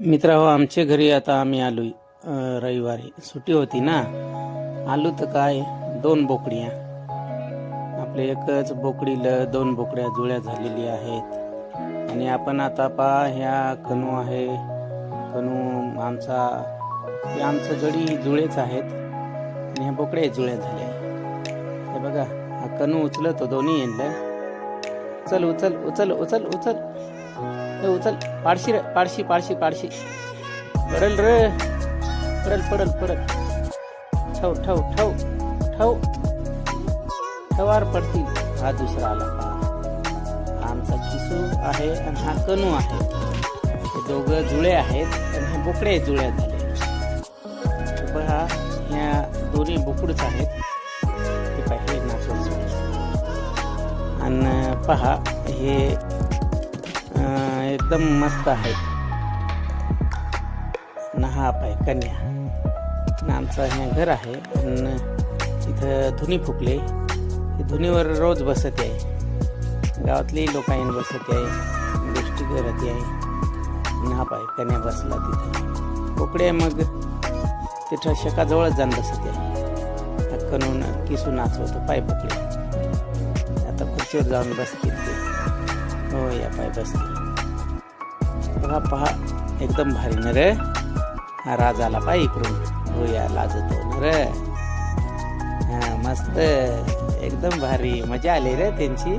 मित्र हो आमच्या घरी आता आम्ही आलो रविवारी. सुट्टी होती ना. आलो तर काय? दोन बोकड्या. आपले एकच बोकडीला दोन बोकड्या जुळ्या झालेल्या आहेत. आणि आपण आता पा ह्या कणू आहे. कणू आमचा हे आमचं गडी जुळेच आहेत. आणि ह्या बोकड्या जुळ्या झाल्या. हे बघा हा कणू उचलतो दोन्ही येणलं. चल उचल उचल उचल उचल. उचल. पाडशी रे पाडशी पाडशी पाडशी. पडल रे. पडल पडल पडल. ठेव ठेव ठेव ठेव. ठवार पडतील हा दुसरा आला आमचा किसू आहे आणि हा कनू आहे. हे दोघं जुळे आहेत आणि हे बोकडे जुळ्या झाले. हे पहा ह्या दोन्ही बोकडच आहेत. हे पाहिजे हे नाचवत आणि पहा हे एकदम मस्त आहे आणि हा आहे कन्या आमचं हे घर आहे आणि इथं धुनी फुकले. धुनीवर रोज बसत आहे. गावातली लोक येऊन बसत आहे. गोष्टी करत आहे. आणि पाय कन्या बसला तिथं. बोकडे मग तिथं शेकाजवळच जाऊन बसत आहे. हक्कनून किसू नाचवतो पाय बोकडे आता खुर्चीवर जाऊन बसतील ते. हो या पाय बसतील. बघा पहा. एकदम भारी न रे. हा पाय इकडून. हो लाजतो न रे. हा मस्त. एकदम भारी. मजा आली रे त्यांची.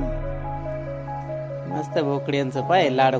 मस्त भोकड्यांचं पाय लाडू.